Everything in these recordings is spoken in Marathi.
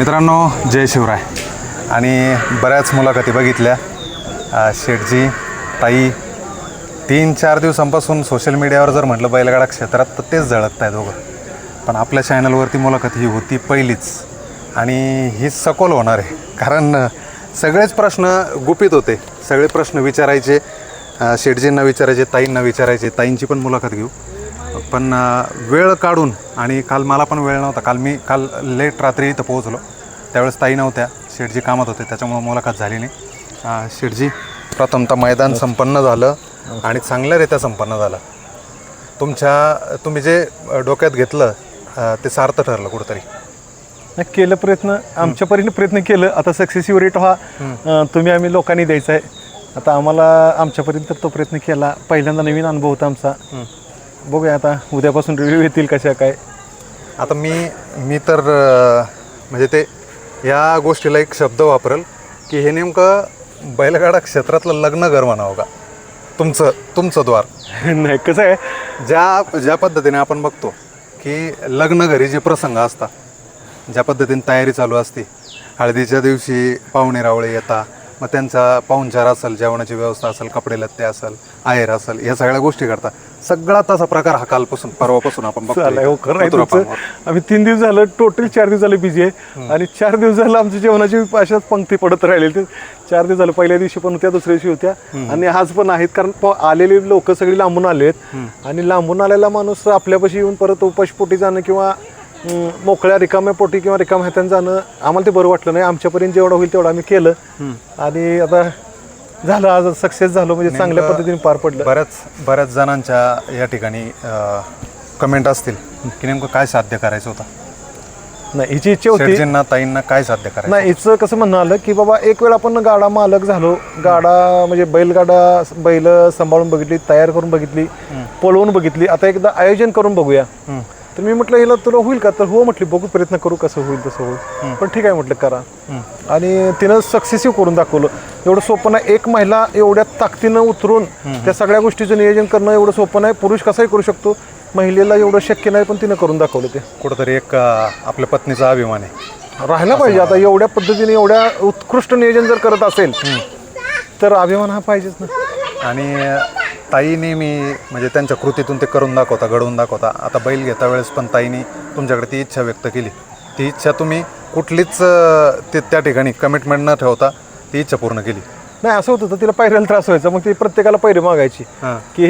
मित्रांनो जय शिवराय. आणि बऱ्याच मुलाखती बघितल्या. शेटजी शेठजी ताई तीन चार दिवसांपासून सोशल मीडियावर जर म्हटलं बैलगाडा क्षेत्रात तर तेच झळकत आहे दोघं पण आपल्या चॅनलवरती मुलाखत ही होती पहिलीच. आणि ही सखोल होणार आहे. कारण सगळेच प्रश्न गुपित होते. सगळे प्रश्न विचारायचे. शेटजींना विचारायचे ताईंना विचारायचे. ताईंची पण मुलाखत घेऊ. पण वेळ काढून आणि काल मला पण वेळ नव्हता. काल मी काल लेट रात्री इथं पोहोचलो. त्यावेळेस ताई नव्हत्या. शेठजी कामात होते. त्याच्यामुळं मुलाखत झाली नाही. शेठजी प्रथमतः मैदान संपन्न झालं आणि चांगल्यारीत्या संपन्न झालं. तुमच्या तुम्ही जे डोक्यात घेतलं ते सार्थ ठरलं कुठंतरी. नाही, केलं प्रयत्न आमच्या परीने प्रयत्न केलं. आता सक्सेसिव्ह रेट हा तुम्ही आम्ही लोकांनी द्यायचा आहे आता आम्हाला आमच्यापर्यंत तर तो प्रयत्न केला. पहिल्यांदा नवीन अनुभव होता आमचा. बघूया आता उद्यापासून रिव्ह्यू येतील कशा काय. आता मी मी तर अ, म्हणजे ते या गोष्टीला एक शब्द वापरेल की हे नेमकं बैलगाडा क्षेत्रातलं लग्न घर म्हणावं का? तुमचं तुमचं द्वार. नाही कसं आहे? ज्या ज्या पद्धतीने आपण बघतो की लग्न घरी जे प्रसंग असतात ज्या पद्धतीने तयारी चालू असते हळदीच्या दिवशी पाहुणे रावळे येतात मग त्यांचा पाहुणचार असेल जेवणाची व्यवस्था असेल कपडे लत्ते असेल आहेर असेल या सगळ्या गोष्टी करतात सगळा तसा प्रकार हा कालपासून परवापासून आपण हो खरं आहे मथुरा तुमचं. पानवर. आम्ही तीन दिवस झालं टोटल चार दिवस झाले बिझी आहे. आणि चार दिवस झालं आमच्या जेवणाची अशाच पंक्ती पडत राहिली. ते चार दिवस झालं पहिल्या दिवशी पण होत्या दुसऱ्या दिवशी होत्या. आणि आज पण आहेत कारण प- आलेले लोक सगळी लांबून आले आहेत आणि लांबून आलेला माणूस आपल्यापाशी येऊन परत उपाशपोटी जाणं किंवा मोकळ्या रिकाम्या पोटी किंवा रिकाम्या हाताने जाणं आम्हाला ते बरं वाटलं नाही. आमच्यापर्यंत जेवढं होईल तेवढं आम्ही केलं. आणि आता झालं आज सक्सेस झालो म्हणजे चांगल्या पद्धतीने पार पडलं. बऱ्याच बऱ्याच जणांच्या या ठिकाणी कमेंट असतील की नेमकं काय साध्य करायचं होतं? नाही हिची इच्छा होती. ताईंना काय साध्य करायचं नाही हिचं कसं म्हणणं आलं की बाबा एक वेळ आपण गाडा मालक झालो. गाडा म्हणजे बैलगाडा बैल सांभाळून बघितली तयार करून बघितली पळवून बघितली. आता एकदा आयोजन करून बघूया. तर मी म्हटलं हिला तुला होईल का? तर हो म्हटली बघू प्रयत्न करू कसं होईल तसं होईल. पण ठीक आहे म्हटलं करा. आणि तिनं सक्सेसिव्ह करून दाखवलं. एवढं सोपं नाही. एक महिला एवढ्या ताकदीनं उतरून त्या सगळ्या गोष्टीचं नियोजन करणं एवढं सोपं नाही. पुरुष कसाही करू शकतो. महिलेला एवढं शक्य नाही पण तिनं करून दाखवलं ते. कुठंतरी एक आपल्या पत्नीचा अभिमान आहे. राहायला पाहिजे. आता एवढ्या पद्धतीने एवढ्या उत्कृष्ट नियोजन जर करत असेल तर अभिमान हा पाहिजेच ना. आणि ताई नेहमी म्हणजे त्यांच्या कृतीतून ते करून दाखवता घडवून दाखवता. आता बैल घेता वेळेस पण ताईने तुमच्याकडे ती इच्छा व्यक्त केली. ती इच्छा तुम्ही कुठलीच ते त्या ठिकाणी कमिटमेंट न ठेवता ती इच्छा पूर्ण केली. नाही असं होतं तर तिला पैऱ्याला त्रास व्हायचा. मग ती प्रत्येकाला पैरे मागायची. की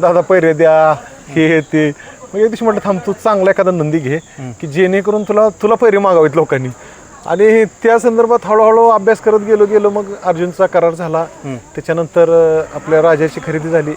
दादा पैरे द्या हे ते. मग एक दिवशी म्हटलं थांब तू चांगला एखादा नंदी घे की जेणेकरून तुला तुला पैरे मागावेत लोकांनी. आणि त्या संदर्भात हळूहळू अभ्यास करत गेलो गेलो मग अर्जुनचा करार झाला. त्याच्यानंतर आपल्या राजाची खरेदी झाली.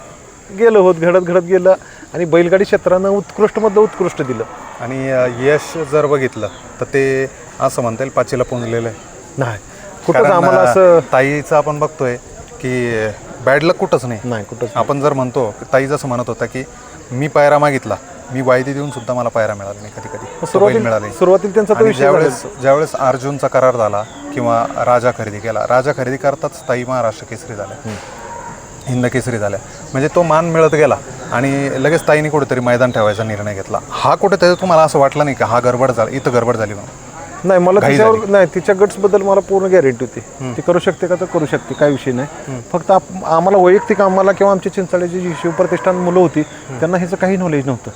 गेलं होत घडत घडत गेलं आणि बैलगाडी क्षेत्रानं उत्कृष्टमधलं उत्कृष्ट दिलं. आणि यश जर बघितलं तर ते असं म्हणता येईल पाचीला पोचलेलं आहे. नाही. कुठंच आम्हाला असं ताईचं आपण बघतोय की बॅड लक कुठंच नाही. नाही कुठंच आपण जर म्हणतो ताई जसं म्हणत होता की मी पायरा मागितला. मी वायदी देऊन सुद्धा मला पायरा मिळाला नाही कधी कधी. सुरुवातीला मिळाले सुरुवातीला त्यांचा तो आणि विषय ज्यावेळेस ज्यावेळेस अर्जुनचा करार झाला किंवा राजा खरेदी केला राजा खरेदी करताच ताई महाराष्ट्र केसरी झाल्या. हिंद केसरी झाल्या. म्हणजे तो मान मिळत गेला आणि लगेच ताईने कुठेतरी मैदान ठेवायचा निर्णय घेतला. हा कुठेतरी तुम्हाला असं वाटलं नाही का हा गडबड झाला इथं गडबड झाली म्हणून? नाही मला घाई तिच्यावर नाही तिच्या गट्सबद्दल मला पूर्ण गॅरंटी होती. ती करू शकते का तर करू शकते काही विषय नाही. फक्त आप- आम्हाला वैयक्तिक आम्हाला किंवा आमच्या चिंचाळ्याची जी शिवप्रतिष्ठान मुलं होती त्यांना ह्याचं काही नॉलेज नव्हतं.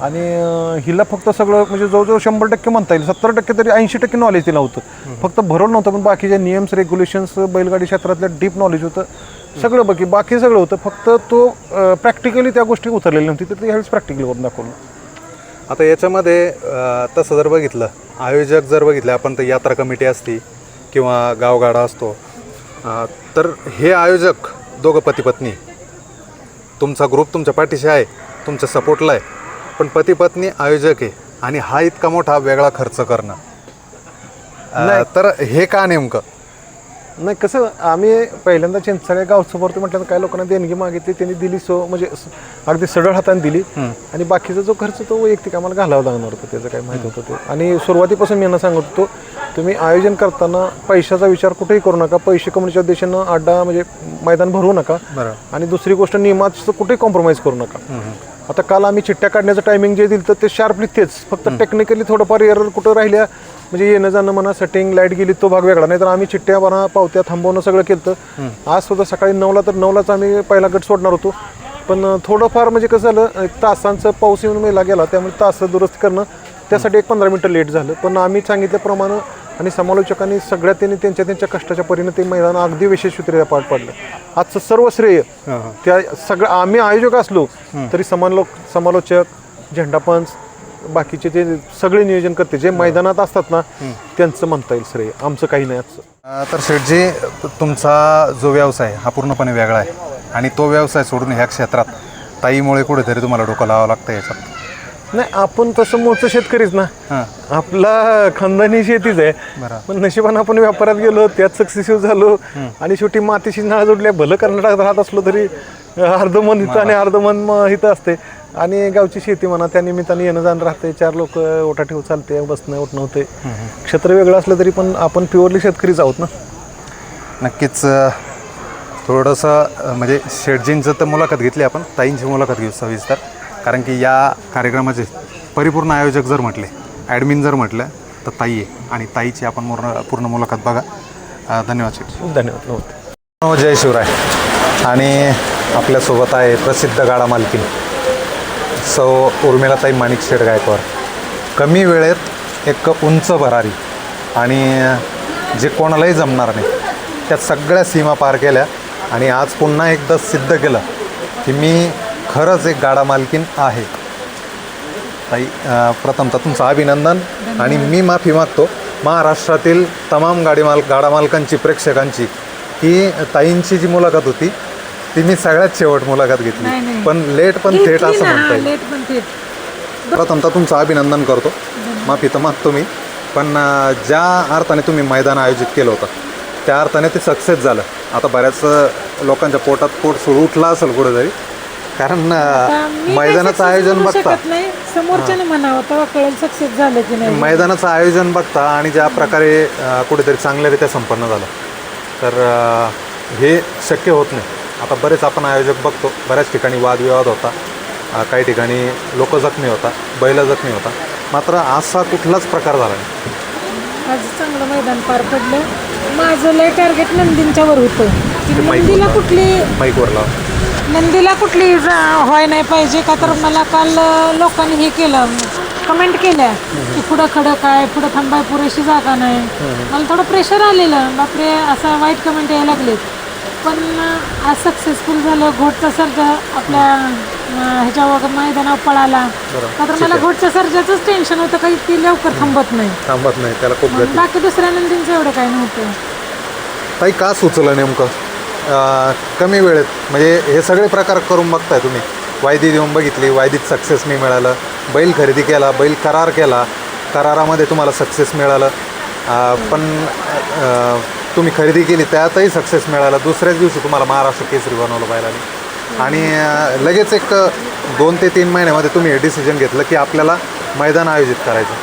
आणि अं, हिला फक्त सगळं म्हणजे जवळजवळ शंभर टक्के म्हणता येईल. सत्तर टक्के तरी ऐंशी टक्के नॉलेज तिला होतं. फक्त भरवलं नव्हतं पण बाकीचे नियम्स रेग्युलेशन्स बैलगाडी क्षेत्रातलं डीप नॉलेज होतं. सगळं बाकी बाकी सगळं होतं. फक्त तो प्रॅक्टिकली त्या गोष्टी उतरलेल्या नव्हती तर ते ह्यावेळेस प्रॅक्टिकल करून दाखवलं. आता याच्यामध्ये तसं जर बघितलं आयोजक जर बघितलं आपण तर यात्रा कमिटी असती किंवा गावगाडा असतो तर हे आयोजक दोघं पती पत्नी तुमचा ग्रुप तुमच्या पाठीशी आहे तुमच्या सपोर्टला आहे पण पती पत्नी आयोजक आहे आणि हा इतका मोठा वेगळा खर्च करणं. तर हे का नेमकं? नाही कसं आम्ही पहिल्यांदा चिंचाळे गावचं भरतो म्हटलं काय लोकांना देणगी मागितली त्यांनी दिली सो म्हणजे स- अगदी सडळ हाताने दिली. आणि बाकीचा जो खर्च तो वैयक्तिक आम्हाला घालावा लागणार होता त्याचं काय माहीत होतं ते. आणि सुरुवातीपासून मी यांना सांगत होतो तुम्ही आयोजन करताना पैशाचा विचार कुठेही करू नका पैसे कमवण्याच्या उद्देशानं अड्डा म्हणजे मैदान भरवू नका. आणि दुसरी गोष्ट नियमाचं कुठेही कॉम्प्रोमाइज करू नका. आता काल आम्ही चिठ्ठ्या काढण्याचं टायमिंग जे दिलं तर ते शार्पली तेच. फक्त टेक्निकली थोडंफार एरर कुठं राहिल्या म्हणजे येणं जाणं म्हणा सेटिंग लाइट गेली तो भाग वेगळा. नाही तर आम्ही चिठ्ठ्या म्हणा पावत्या थांबवणं सगळं केलं तर आज सुद्धा सकाळी नऊला तर नऊलाच आम्ही पहिला गट सोडणार होतो. पण थोडंफार म्हणजे कसं झालं एक तासांचं पाऊस येऊन मेला गेला त्यामुळे तास दुरुस्त करणं त्यासाठी एक पंधरा मिनटं लेट झालं. पण आम्ही सांगितल्याप्रमाणे आणि समालोचकांनी सगळ्या त्यांनी त्यांच्या त्यांच्या कष्टाच्या परीने ते मैदान अगदी विशेषरित्या पार पाडलं. आजचं सर्व श्रेय त्या सगळं आम्ही आयोजक असलो तरी समालो समालोचक झेंडापंच बाकीचे ते सगळे नियोजन करते जे मैदानात असतात ना त्यांचं म्हणता येईल श्रेय. आमचं काही नाही आजचं. अ, तर शेठजी तुमचा जो व्यवसाय हा पूर्णपणे वेगळा आहे. आणि तो व्यवसाय सोडून ह्या क्षेत्रात ताईमुळे कुठेतरी तुम्हाला डोकं लावावं लागतं याच्यात? नाही आपण तसं मोठं शेतकरीच ना. हां. आपला खानदानी शेतीच आहे. बरं. पण नशिबानं आपण व्यापारात गेलो त्यात सक्सेसफुल झालो. आणि शेवटी मातीशी नाळ जोडल्या भलं कर्नाटकात राहत असलो तरी अर्ध मन इथं आणि अर्ध मन म- इथं असते. आणि गावची शेती म्हणा त्या निमित्ताने येणं जाणं राहते चार लोक ओटा ठेव चालते बसणं उठणं होते क्षेत्र वेगळं असलं तरी पण आपण प्युअरली शेतकरीच आहोत ना? नक्कीच थोडंसं म्हणजे शेठजींचं तर मुलाखत घेतली आपण ताईंची मुलाखत घेऊ सविस्तर. कारण की या कार्यक्रमाचे परिपूर्ण आयोजक जर म्हटले ॲडमिन जर म्हटलं तर ताई आहे. आणि ताईची आपण पूर्ण पूर्ण मुलाखत बघा. धन्यवाद शेठ धन्यवाद नमस्ते. हो, जय शिवराय. आणि आपल्यासोबत आहे प्रसिद्ध गाडा मालकीन. सौ उर्मिलाताई माणिक शेठ गायकवाड. कमी वेळेत एक उंच भरारी आणि जे कोणालाही जमणार नाही त्या सगळ्या सीमा पार केल्या आणि आज पुन्हा एकदा सिद्ध केलं की मी खरंच एक गाडा मालकीन आहे. ताई प्रथमतः तुमचं अभिनंदन आणि मी माफी मागतो. महाराष्ट्रातील तमाम गाडी माल गाडा मालकांची प्रेक्षकांची ही ताईंची जी मुलाखत होती ती मी सगळ्यात शेवट मुलाखत नाही, घेतली. नाही. पण लेट पण थेट असं म्हणता येईल. लेट पण थेट. प्रथमतः तुमचं अभिनंदन करतो. माफी तर मागतो मी. पण अ, ज्या अर्थाने तुम्ही मैदान आयोजित केलं होतं त्या अर्थाने ते सक्सेस झालं. आता बऱ्याच अ, लोकांच्या पोटात पोट सुरू उठला असेल कुठेतरी. कारण आता अ, मी काही मैदानाचं success आयोजन म्हणू बघता. शकत नाही. समोरच्याने म्हणावं तेव्हा कळेल सक्सेस झालं की नाही. मैदानाचं आयोजन बघता आणि ज्या प्रकारे अ, कुठेतरी चांगल्यारीत्या संपन्न झालं. तर अ, हे शक्य होत नाही. आता बरेच आपण आयोजक बघतो बऱ्याच ठिकाणी वादविवाद होता. काही ठिकाणी लोक जखमी होता बैल जखमी होता. मात्र असा कुठलाच प्रकार झाला नाही. आज चांगलं मैदान पार पडलं. माझं लय टार्गेट नंदींच्या वर होतं. की नंदीला कुठली माईकवर लावा. नंदीला कुठली व्हाय नाही पाहिजे का तर मला काल लोकांनी हे केलं कमेंट केल्या की पुढं खडं काय पुढं थांबाय पुरेशी जागा नाही. मला थोडं प्रेशर आलेलं. बापरे असं वाईट कमेंट यायला लागलेत. पण आज सक्सेसफुल झालं. घोटचा सर्जा आपल्या ह्याच्यावर मैदानावर पळाला. का तर मला घोटच्या सर्जाचंच टेन्शन होतं. काही ती लवकर थांबत नाही. थांबत नाही. त्याला खूप गती. बाकी दुसऱ्या नंदींचं एवढं काही नव्हतं. ताई का सुचलं नेमकं? अ, कमी वेळेत. म्हणजे हे सगळे प्रकार करून बघताय तुम्ही. वायदी देऊन बघितली. वायदीत सक्सेस नाही मिळालं. बैल खरेदी केला. बैल करार केला. करारामध्ये तुम्हाला सक्सेस मिळालं. अ, पण अ, तुम्ही खरेदी केली त्यातही सक्सेस मिळालं. दुसऱ्याच दिवशी तुम्हाला महाराष्ट्र केसरी बनवलं बैलाने. आणि लगेच एक दोन ते तीन महिन्यामध्ये तुम्ही हे डिसिजन घेतलं की आपल्याला मैदान आयोजित करायचं.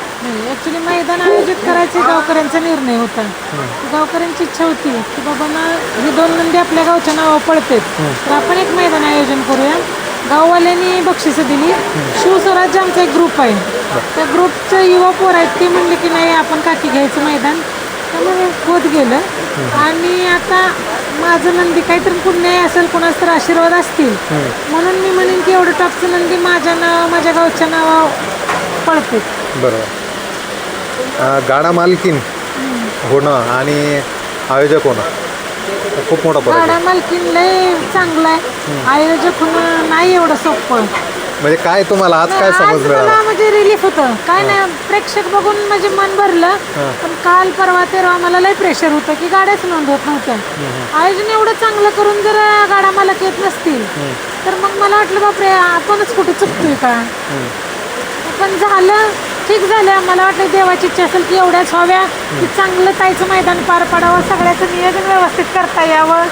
ॲक्च्युली मैदान आयोजित करायचे गावकऱ्यांचा निर्णय होता. गावकऱ्यांची इच्छा होती की बाबा ना ही दोन नंदी आपल्या गावच्या नावावर पळतेत तर आपण एक मैदान आयोजन करूया. गाववाल्यांनी बक्षिसं दिली. शिवस्वराज्य आमचा एक ग्रुप आहे. त्या ग्रुपचे युवा पोर आहेत ते म्हणले की नाही आपण काठी घ्यायचं मैदान. होत गेलं. आणि आता माझं नंदी काहीतरी पुण्य असेल कोणाच तर आशीर्वाद असतील. म्हणून मी म्हणेन की एवढं टॉपचं नंदी माझ्या नाव माझ्या गावच्या नावावर पळते. बरोबर. गाडा मालकीन. होणं आणि आयोजक होणं. खूप मोठा गाडा मालकीन लय चांगला आहे. आयोजक होणं नाही एवढं सोपं. म्हणजे काय तुम्हाला आज काय आज समज मला मिळाला म्हणजे रिलीफ होतं. काय नाही प्रेक्षक बघून म्हणजे मन भरलं. पण काल परवा तेरवा मला लय प्रेशर होतं की गाड्याच नोंद होत नव्हत्या. आयोजन एवढं चांगलं करून जर गाड्या मला येत नसतील तर मग मला वाटलं बापरे आपणच कुठे चुकतोय का? पण झालं ठीक झालं. मला वाटलं देवाची इच्छा असेल की एवढ्याच व्हाव्या की चांगलं ताईचं मैदान पार पडावं सगळ्याचं नियोजन व्यवस्थित करता यावं.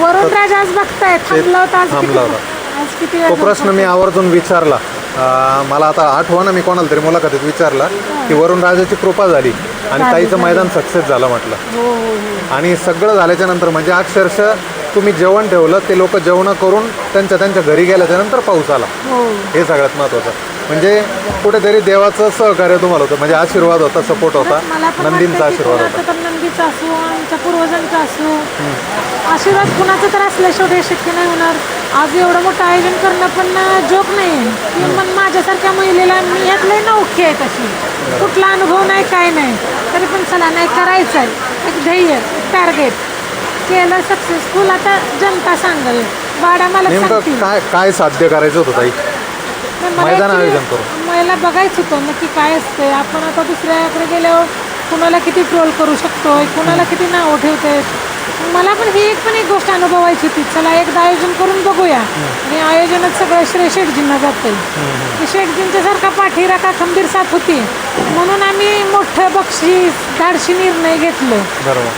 वरून राजा आज बघताय थांबला होता आज किती थांबला होता. तो प्रश्न मी आवर्जून विचारला. मला आता आठवण मी कोणाला तरी मुलाखतीत विचारला की वरून राजाची कृपा झाली आणि ताईचं मैदान सक्सेस झालं म्हटलं. हो हो हो. आणि सगळं झाल्याच्यानंतर म्हणजे अक्षरशः तुम्ही जेवण ठेवलं ते लोक जेवण करून त्यांच्या त्यांच्या घरी गेल्याच्यानंतर पाऊस आला. हो. सगळ्यात महत्त्वाचं. म्हणजे कुठेतरी देवाचं सहकार्य तुम्हाला होतं म्हणजे आशीर्वाद होता सपोर्ट होता नंदींचा आशीर्वाद होता. नंदीचा असो आमच्या पूर्वजांचा असो. आशीर्वाद कुणाचं तर असल्या शेवटी शक्य नाही होणार. आज एवढं मोठं आयोजन करणं पण जोक नाही. की मग माझ्यासारख्या महिलेला मी यातले नौखे आहे तशी. कुठला अनुभव नाही काय नाही. तरी पण चला नाही करायचं आहे एक ध्येय टार्गेट. केलं सक्सेसफुल आता जनता सांगेल. बाडा मला नेमकं सांगतील. काय काय साध्य करायचं होतं ताई? नाही, मला मैदान actually आयोजन करू. मला बघायचं होतं नक्की काय असतंय. आपण आता दुसऱ्याकडे गेल्यावर कुणाला किती ट्रोल करू शकतोय? कुणाला किती नावं ठेवते मला पण ही एक पण एक गोष्ट अनुभवायची होती. चला एकदा आयोजन करून बघूया. आणि आयोजनात सगळं श्रेय शेठजींना जाते की शेठजींच्या सारखा पाठीराखा खंबीर साथ होती. म्हणून आम्ही मोठं बक्षीस धाडशी निर्णय घेतलं. बरोबर.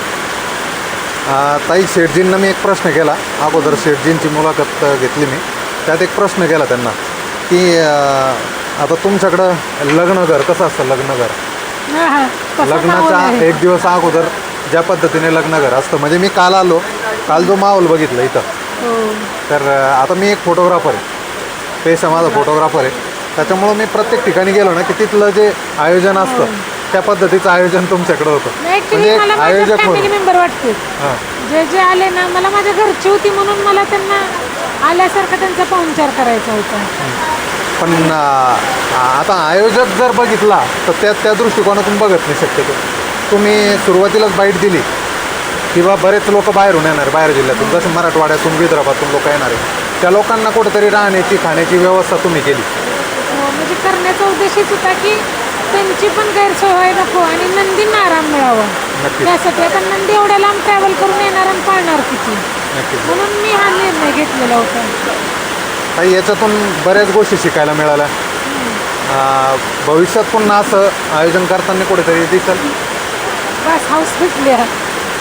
ताई शेठजींना मी एक प्रश्न केला. अगोदर शेठजींची मुलाखत घेतली मी. त्यात एक प्रश्न केला त्यांना की आता तुमच्याकडं लग्नघर कसं असतं लग्नघर? लग्नाच्या आहे. एक दिवस अगोदर ज्या पद्धतीने लग्नघर असतं. म्हणजे मी काल आलो काल जो माहोल बघितला इथं. हो. तर आता मी एक फोटोग्राफर आहे. पेशा माझा फोटोग्राफर आहे. त्याच्यामुळं मी प्रत्येक ठिकाणी गेलो ना की तिथलं जे आयोजन असतं त्या पद्धतीचं आयोजन तुमच्याकडे होतं. म्हणजे आयोजक मेंबर वाटते. हां. जे जे आले ना मला माझ्या घरची होती म्हणून मला त्यांना आल्यासारखं त्यांचा पाहुणचार करायचा होता. पण आता आयोजक जर बघितला तर त्या त्या दृष्टिकोनातून बघत नाही शक्यतो. तुम्ही सुरुवातीलाच बाईट दिली किंवा बरेच लोक बाहेरून येणार बाहेर जिल्ह्यातून. जसं मराठवाड्यातून विदर्भातून लोक येणार आहे. त्या लोकांना कुठेतरी राहण्याची खाण्याची व्यवस्था तुम्ही केली. हो, म्हणजे करण्याचा उद्देश हेच होता की त्यांची पण गैरसोय नको आणि नंदींना आराम मिळावा. नक्कीच. त्यासाठी आता नंदी एवढ्या लांब ट्रॅव्हल करून येणार आणि पाळणार किती? म्हणून मी हा निर्णय घेतलेला होता. काही याच्यातून बऱ्याच गोष्टी शिकायला मिळाल्या. अं, भविष्यात पुन्हा असं आयोजन करताना कुठेतरी दिसेल? बस हाऊस भेटली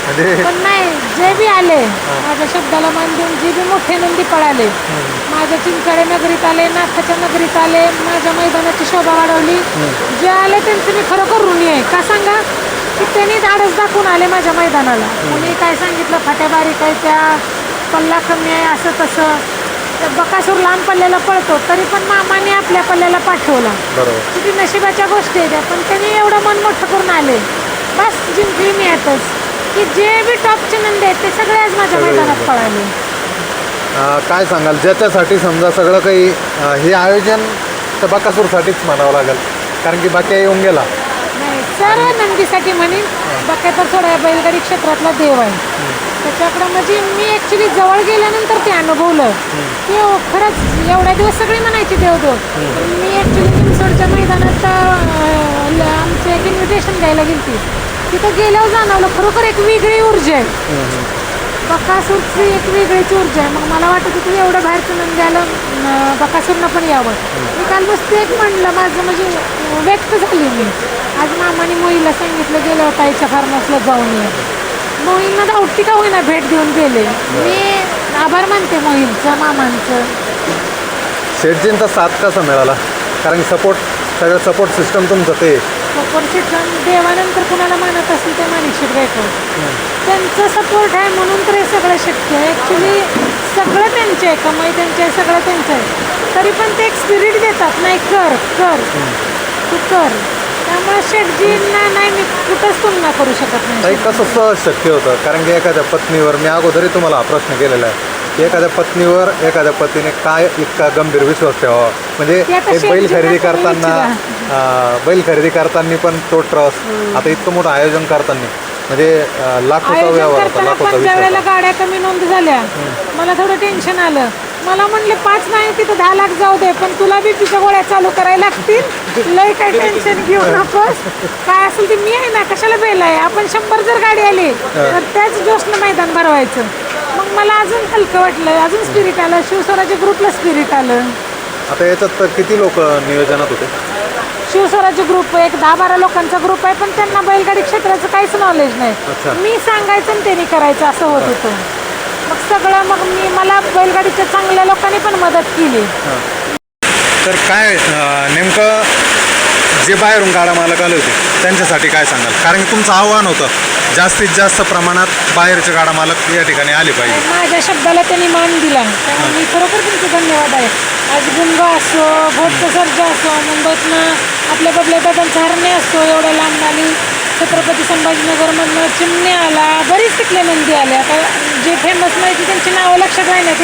म्हणजे पण नाही जे बी आले माझ्या शब्दाला मान देऊन जे बी मोठे नंदी पळाले माझ्या चिंचाडे नगरीत आले नाथाच्या नगरीत आले माझ्या मैदानाची शोभा वाढवली. जे आले त्यांचं मी खरोखर ऋणी आहे का सांगा? की त्यांनी धाडस दाखवून आले माझ्या मैदानाला. कोणी काय सांगितलं? फाट्या बारीक आहे त्या? पल्ला कमी आहे असं तसं. बकासूर लांब पल्ल्याला पळतो तरी पण मामाने आपल्या पल्ल्याला पाठवला. किती नशिबाच्या गोष्टी आहेत त्या, पण त्यांनी एवढं मन मोठं करून आले. बस जिंकली मी आताच की जे बी टॉपचे नंदी आहेत ते सगळे आज माझ्या सगळे मैदानात येतात. पळाले. अं, काय सांगाल? ज्याच्यासाठी समजा सगळं काही अं, हे आयोजन तर बकासूरसाठीच म्हणावं लागेल. कारण की बाकी येऊन गेला. नाही सर्व नंदीसाठी म्हणेन बाकी तर थोडा बैलगाडी क्षेत्रातला देव आहे. त्याच्याकडं म्हणजे मी ॲक्च्युली जवळ गेल्यानंतर ते अनुभवलं. की हो, खरंच एवढ्या दिवस सगळे म्हणायचे देवदेव पण मी ॲक्च्युली निमसोडच्या मैदानात अं, ल- आमचं एक इन्व्हिटेशन द्यायला गेली तिथं गेल्यावर जाणवलं खरोखर एक वेगळी ऊर्जा आहे. बकासूरची एक वेगळीच ऊर्जा आहे. मग मला वाटत होतं एवढं बाहेरचं नंदी आलं बकासूरनं पण यावं. मी काल नुसतं एक म्हणलं माझं म्हणजे व्यक्त झाली मी. आज मामाने मोईला सांगितलं गेलं ताईच्या फार्मसला जाऊन ये. मोईंना धावटी का होईना भेट देऊन गेले. मी आभार मानते मोईंचं मामांचं. शेटजींचा साथ कसा मिळाला? कारण सपोर्ट सगळं सपोर्ट सिस्टम तुमचं ते. सपोर्ट शिक्षण देवानंतर कुणाला मानत असेल ते मानिक गायकवाड त्यांचं सपोर्ट आहे म्हणून तर हे सगळं शक्य आहे. ॲक्च्युली सगळं त्यांचे आहे. कमाई त्यांची आहे सगळं त्यांचं आहे. तरी पण ते एक स्पिरिट देतात. नाही कर कर. तू कर. त्यामुळे शेठजींना नाही मी कुठंच तुलना करू शकत नाही. ताई कसं सहज शक्य होतं? कारण की एखाद्या पत्नीवर मी अगोदरही तुम्हाला हा प्रश्न केलेला आहे. एखाद्या पत्नीवर एखाद्या पतीने काय इतका गंभीर विश्वास ठेवावा? म्हणजे एक बैल खरेदी करताना बैल खरेदी करताना पण तो ट्रस्ट आता इतकं मोठं आयोजन करताना. म्हणजे लाखोचा व्यवहार होता लाखोचा. गाड्या कमी नोंद झाल्या. मला थोडं टेन्शन आलं. मला म्हणले पाच नाही तिथं दहा लाख जाऊ दे पण तुला बीपीच्या गोळ्या चालू करायला लागतील. लय काय टेन्शन घेऊ नकोस. काय असेल ते मी आहे ना कशाला बेल आहे? आपण शंभर जर गाडी आली तर त्याच जोशनं मैदान भरवायचं. मला अजून हलकं वाटलं. अजून स्पिरिट आलं. शिवस्वराज्य ग्रुपला स्पिरिट आलं. आता याच्यात तर किती लोक नियोजनात होते? शिवस्वराज्य ग्रुप एक दहा बारा लोकांचा ग्रुप आहे पण त्यांना बैलगाडी क्षेत्राचं काहीच नॉलेज अच्छा. नाही मी सांगायचं आणि त्यांनी करायचं असं होत होतं. मग सगळं मग मी मला बैलगाडीच्या चांगल्या लोकांनी पण मदत केली. तर काय अं, नेमकं जे बाहेरून गाडा मालक आले होते त्यांच्यासाठी काय सांगाल? कारण की तुमचं आव्हान होतं. जास्तीत जास्त प्रमाणात बाहेरचे गाडा मालक या ठिकाणी आले पाहिजे. माझ्या शब्दाला त्यांनी मान दिला. त्यामुळे मी खरोखर तुमचे धन्यवाद आहे. आज गुंगा असो भोटचं सर्जा असो मुंबईतनं आपल्या बबल्या दादांचा हरणे असो एवढ्या लांब आली छत्रपती संभाजीनगरमधनं चिमणे आला बरीच तिथले नंदी आले. आता जे फेमस नाही ती त्यांची नावं लक्षात राहण्यात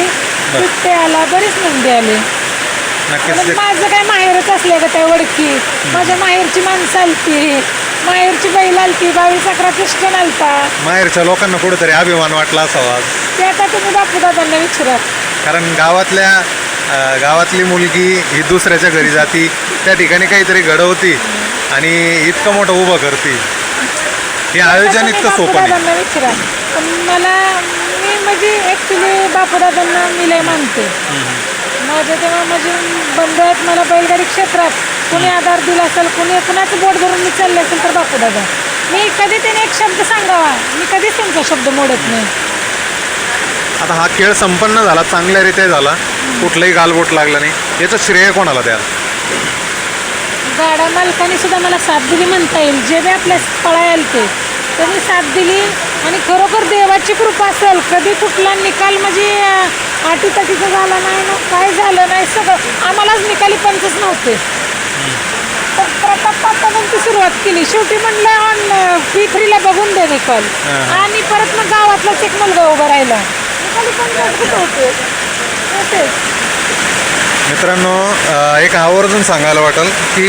बिबटे आला बरीच नंदी आले. नक्कीच आणि ते माझं काय माहेरच असले का त्या वडकी माझ्या माहेरची माणसं आलती. माहेरची बैल आलती बावीस अकरा पिस्टन आलता. माहेरच्या लोकांना कुठेतरी अभिमान वाटला असावा. ते आता तुम्ही बापू दादांना विचारा कारण गावातल्या अ, गावातली मुलगी ही दुसऱ्याच्या घरी जाती त्या ठिकाणी काहीतरी घडवती आणि इतकं मोठं उभं करते. हे आयोजन इतकं सोपं नाही. बापूदादांना विचारा पण मला मी म्हणजे ॲक्च्युली बापूदादांना मी लय मानते. माझे तेव्हा माझे बंधू आहेत मला बैलगाडी क्षेत्रात. कुणी आधार दिला असेल कुणी कुणाचं बोट धरून मी चालले असेल तर बापूदादा मी कधी त्याने एक शब्द सांगावा? मी कधीच त्यांचा शब्द मोडत नाही. आता हा खेळ संपन्न झाला चांगल्यारीत्या झाला. कुठलंही गालबोट लागलं नाही. याचं श्रेय कोणाला द्याल गाडा मालकाने सुद्धा मला साथ दिली म्हणता येईल. जे बी आपल्या पळायला ते. त्यांनी साथ दिली आणि खरोखर देवाची कृपा असेल. कधी कुठला निकाल म्हणजे अं, अटीतटीचा झाला नाही ना काय झालं नाही सगळं आम्हालाच निकाली पंचच नव्हते. तर ती सुरुवात केली शेवटी म्हणलं ऑन पी थ्रीला बघून दे निकाल आणि परत मग गावातला एक मुलगा उभा राहिला निकाली कुठं होते मित्रांनो एक आवर्जून सांगायला वाटेल की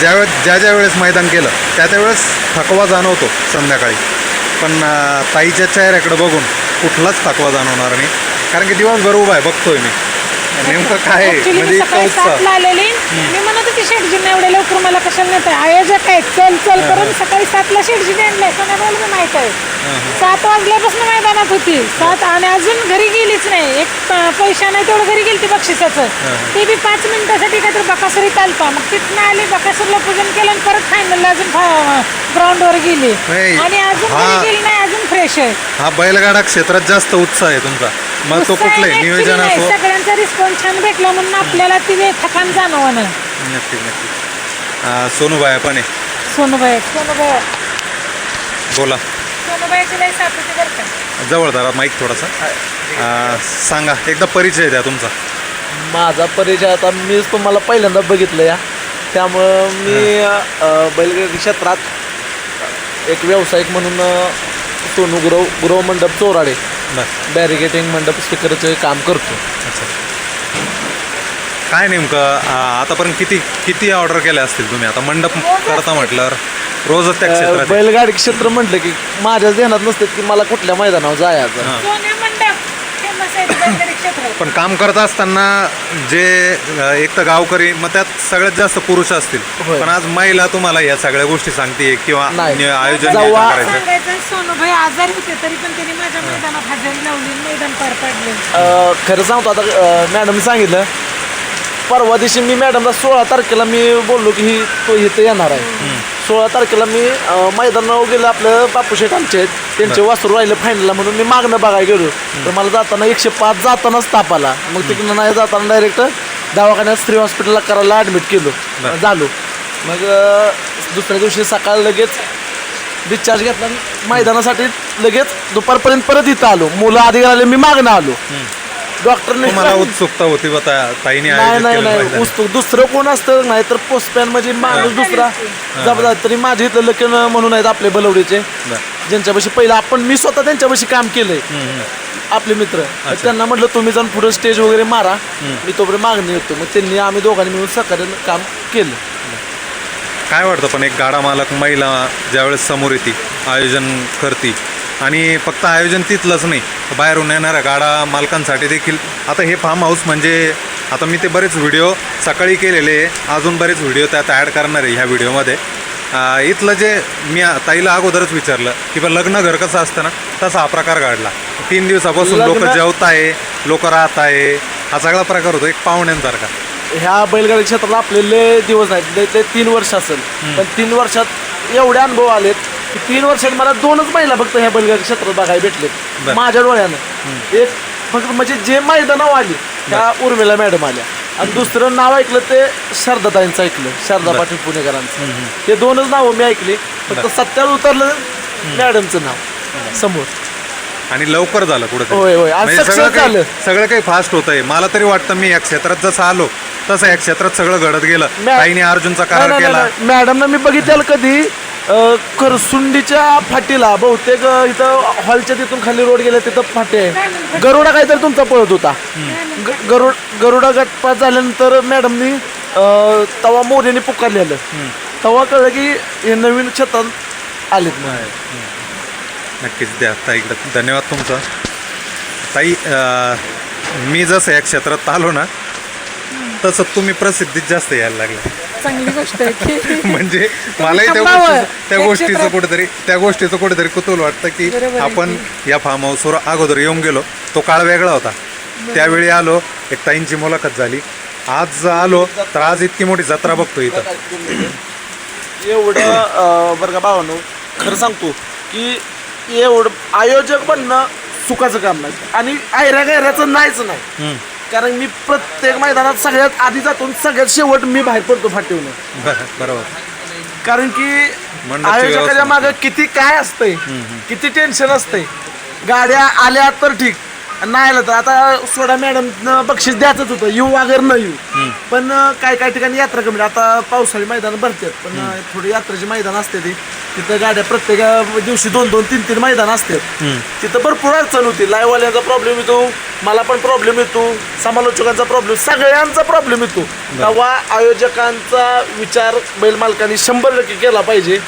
ज्या वेळेस ज्या ज्या वेळेस मैदान केलं त्या त्यावेळेस थकवा जाणवतो संध्याकाळी. पण ताईच्या चेहऱ्याकडे बघून कुठलाच थकवा जाणवणार नाही. कारण की दिवसभर उभा आहे बघतोय मी. नेमकं काय आहे? म्हणजे मी इतका सकाळी सातला आलेली. मी म्हणत होती शेटजींना एवढ्या लवकर मला कशाला नेत आयोजक आहेत चल चल करून सकाळी सातला शेटजीने आणलंय. कोणाला माहीत आहे. सात वाजल्यापासून मैदानात होती. सात आणि अजून घरी गेलीच नाही. एक पैसा नाही तेवढं घरी गेली ती बक्षिसाचं ती बी पाच मिनिटासाठी काहीतरी बकासुरीत आलता मग तिथनं आली बकासूरला पूजन केलं आणि परत फायनलला अजून ग्राउंडवर गेली. आणि अजून घरी गेली नाही अजून फ्रेश आहे. हा बैलगाडा क्षेत्रात जास्त उत्साह आहे तुमचा. मग तो actually नियोजन सगळ्यांचा रिस्पॉन्स छान भेटला म्हणून आपल्याला ती थकान जाणवं नाही नक्कीच. अ, सोनूबाई पण आहे सोनूबाई सोनूबाई. बोला. सोनूबाईची लई साथ होती बरं का? जवळ धरा माईक थोडासा. अ, सांगा एकदा परिचय द्या तुमचा. माझा परिचय आता मीच तुम्हाला पहिल्यांदा बघितलं या. त्यामुळं मी अ, बैलगाडी क्षेत्रात एक व्यावसायिक म्हणून अ, सोनू गुरव गुरव मंडप चोराडे. बॅरिगेटिंग मंडप स्पीकरचं काम करतो. अच्छा. काय नेमकं आ, आतापर्यंत किती किती ऑर्डर केल्या असतील तुम्ही आता मंडप करता म्हटल्यावर रोजच त्या क्षेत्रात. बैलगाडी क्षेत्र म्हटलं की माझ्याच ध्यानात नसतं की मला कुठल्या मैदानावर जायचं हां. पण काम करत असताना जे अ, एक तर गावकरी मग त्यात सगळ्यात जास्त पुरुष असतील होय. पण आज महिला तुम्हाला या सगळ्या गोष्टी सांगते किंवा नाही. नि- आयोजन जेव्हा- नियोजन करायचं सांगायचं सोनूबाई आजारी होते तरी पण त्यांनी माझ्या मैदानात हजेरी लावली मैदान पार पाडले अ, खरं सांगतो आता मॅडम सांगितलं परवा दिवशी मी मॅडमला सोळा तारखेला मी बोललो की ही तो इथं येणार आहे. सोळा तारखेला मी अ, मैदानावर गेलं आपलं बापूशेठ आमचे आहेत त्यांचे वासरू राहिलं फायनलला म्हणून मी मागणं बघायला गेलो. तर मला जाताना एकशे पाच जातानाच ताप आला मग तिकडनं नाही जाताना डायरेक्ट दवाखान्यात स्त्री हॉस्पिटलला करायला ॲडमिट केलो. झालो. मग अ, दुसऱ्या दिवशी सकाळ लगेच डिस्चार्ज घेतला आणि मैदानासाठी लगेच दुपारपर्यंत परत इथं आलो. मुलं आधी आले मी मागणं आलो. डॉक्टरने तुम्हाला उत्सुकता होती बा ता- ताईने नाही आयोजित नाही केलं नाही. दुसरं कोण असतं? नाही तर पोस्टमॅन म्हणजे माणूस दुसरा. जबरदस्त तरी माझे इथलं लक्षण म्हणून आहेत आपले बलवडीचे. बरं. ज्यांच्यापाशी पहिलं आपण मी स्वतः त्यांच्यापाशी काम केलंय. आपले मित्र. तर त्यांना म्हटलं तुम्ही जाऊन पुढे स्टेज वगैरे मारा मी तोपर्यंत मागणी येतो मग त्यांनी आम्ही दोघांनी मिळून सहकार्यानं काम केलं. काय वाटतं पण एक गाडा मालक महिला ज्यावेळेस समोर येते आयोजन करते आणि फक्त आयोजन तिथलंच नाही. बाहेरून येणाऱ्या गाडा मालकांसाठी देखील. आता हे फार्म हाऊस म्हणजे आता मी ते बरेच व्हिडिओ सकाळी केलेले. अजून बरेच व्हिडिओ त्यात ॲड करणार आहे ह्या व्हिडिओमध्ये इथलं जे मी ताईला अगोदरच विचारलं की बा लग्न घर कसं असतं ना? तसा हा प्रकार घडला. तीन दिवसापासून लोक जेवत आहे लोक राहत आहे. हा सगळा प्रकार होतो एक पाहुण्यांसारखा. ह्या बैलगाडी क्षेत्रात आपले लय दिवस नाहीत लय ते तीन वर्ष असेल. पण तीन वर्षात एवढे अनुभव आलेत. की तीन वर्षात मला दोनच महिला फक्त ह्या बैलगाडी क्षेत्रात बघायला भेटलेत. बरं. माझ्या डोळ्यानं. एक फक्त म्हणजे जे मैदानावर आली त्या उर्मिला मॅडम आल्या. आणि दुसरं नाव ऐकलं ते शारदाताईंचं ऐकलं शारदा पाटील पुणेकरांचं. हे दोनच नावं मी ऐकली फक्त सत्यावर उतरलं मॅडमचं नाव समोर. आणि लवकर झालं कुठं होय, होय. आणि म्हणजे success सगळं काही झालं. सगळं काही फास्ट होत आहे मला तरी वाटतं मी या क्षेत्रात जसं आलो तसं या क्षेत्रात सगळं घडत गेलं. मॅ- ताईने अर्जुनचा नाही, करार नाही, केला. नाही, नाही. मॅडमनं मी बघितलं कधी करसुंडीच्या फाटीला बहुतेक इथं हॉलच्या तिथून खाली रोड गेला तिथं फाटे आहे. गरुडा काहीतरी तुमचा पळत होता. ग- गरुड गरुडा गटपात झाल्यानंतर मॅडमनी तवा मोरेने पुकारलेलं. तवा कळलं की हे नवीन क्षेत्रात आलेत म्हणून. नक्कीच द्या ताईकडे धन्यवाद तुमचा. ताई अं, मी जसं या क्षेत्रात आलो ना तसं तुम्ही प्रसिद्धीत जास्त यायला लागले. चांगली गोष्ट आहे की. म्हणजे मलाही त्या थांबावं. गोष्टीचं त्या गोष्टीचं क्षेत्रात- कुठेतरी त्या गोष्टीचं कुठेतरी कुतूल वाटतं की बरोबर आहे आपण या फार्म हाऊसवर अगोदर येऊन गेलो. तो काळ वेगळा होता. त्यावेळी आलो एक ताईंची मुलाखत झाली. आज आलो तर आज इतकी मोठी जत्रा बघतो इथं. एवढं अं, बरं का भावानो खरं सांगतो की एवढं आयोजक बनणं सुखाचं काम नाही. आणि आयऱ्या गायऱ्याचं नाहीच नाही. कारण मी प्रत्येक मैदानात सगळ्यात आधी जातो आणि सगळ्यात शेवट मी बाहेर पडतो फाटीवून बरं बरोबर. कारण की आयोजकाच्या व्यवस्था. मागे किती काय असतंय किती टेन्शन असतंय. गाड्या आल्या तर ठीक नाही आलं तर आता सोडा मॅडम बक्षीस द्यायचंच होतं. येऊ वगैरे न येऊ. पण काय काय ठिकाणी यात्रा कमी आता पावसाळी मैदान भरतात. पण थोडी यात्रेची मैदान असते ती. तिथं गाड्या प्रत्येक दिवशी दोन दोन तीन तीन मैदान असतात. तिथं भरपूर अडचण होती. लाईव्हवाल्यांचा प्रॉब्लेम येतो. मला पण प्रॉब्लेम येतो. समालोचकांचा प्रॉब्लेम सगळ्यांचा प्रॉब्लेम येतो. तेव्हा आयोजकांचा विचार बैल मालकांनी शंभर टक्के केला पाहिजे.